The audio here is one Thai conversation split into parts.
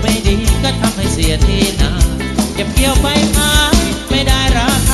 ไม่ดีก็ทำให้เสียทีนาเก็บเกี่ยวไปขายไม่ได้ราคา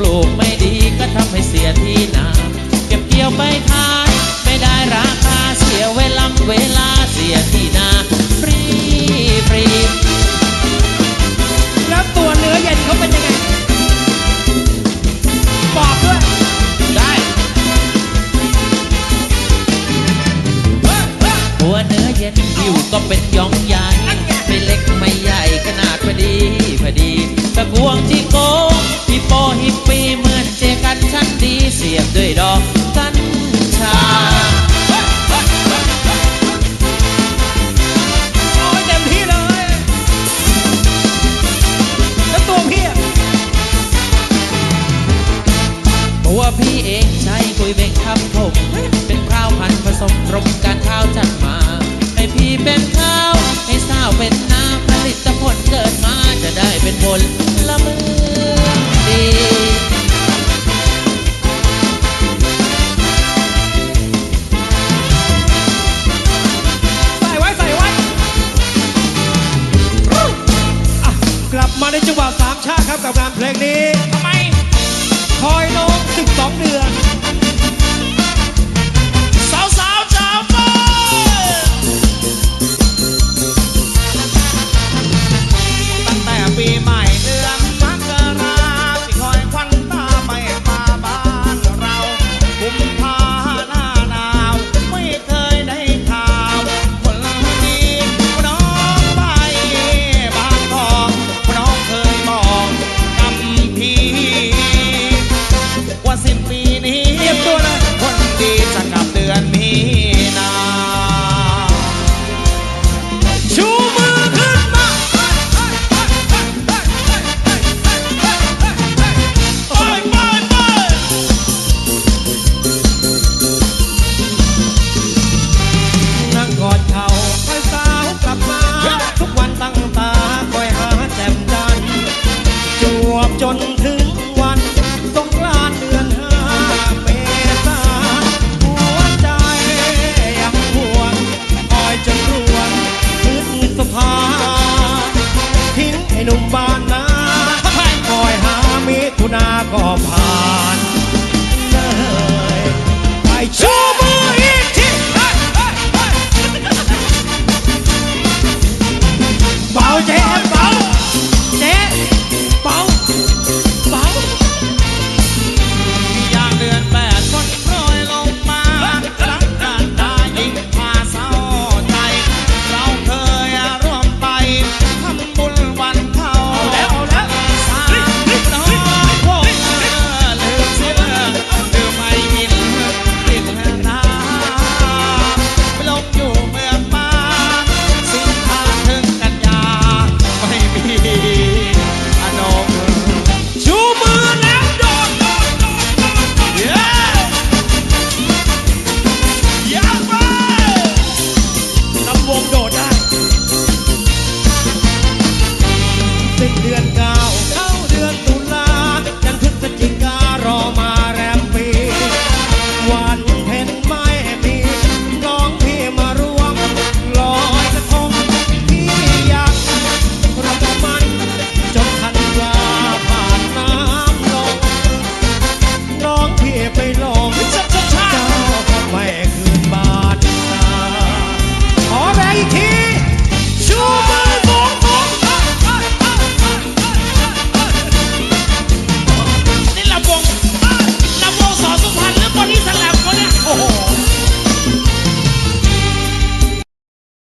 ลูกไม่ดีก็ทำให้เสียที่นาเก็บเกี่ยวไปขายไม่ได้ราคาเสียเวลาเวลาเสียที่นาฟรีฟรีแล้วตัวเนื้อเย็นเขาเป็นยังไงบอกด้วยได้หัวเนื้อเย็นอยู่ก็เป็นยองารข้าวจัดมา ให้พี่เป็นข้าว ให้สาวเป็นน้ำผลิตผลเกิดมาจะได้เป็นผลละเมืองดีใส่ไว้ใส่ไว้อะกลับมาในจังหวะสามชาติครับกับงานเพลงนี้ ทำไม คอยน้อง12 เดือน านทิ้งไอ้หนุ่มบ้า libertad.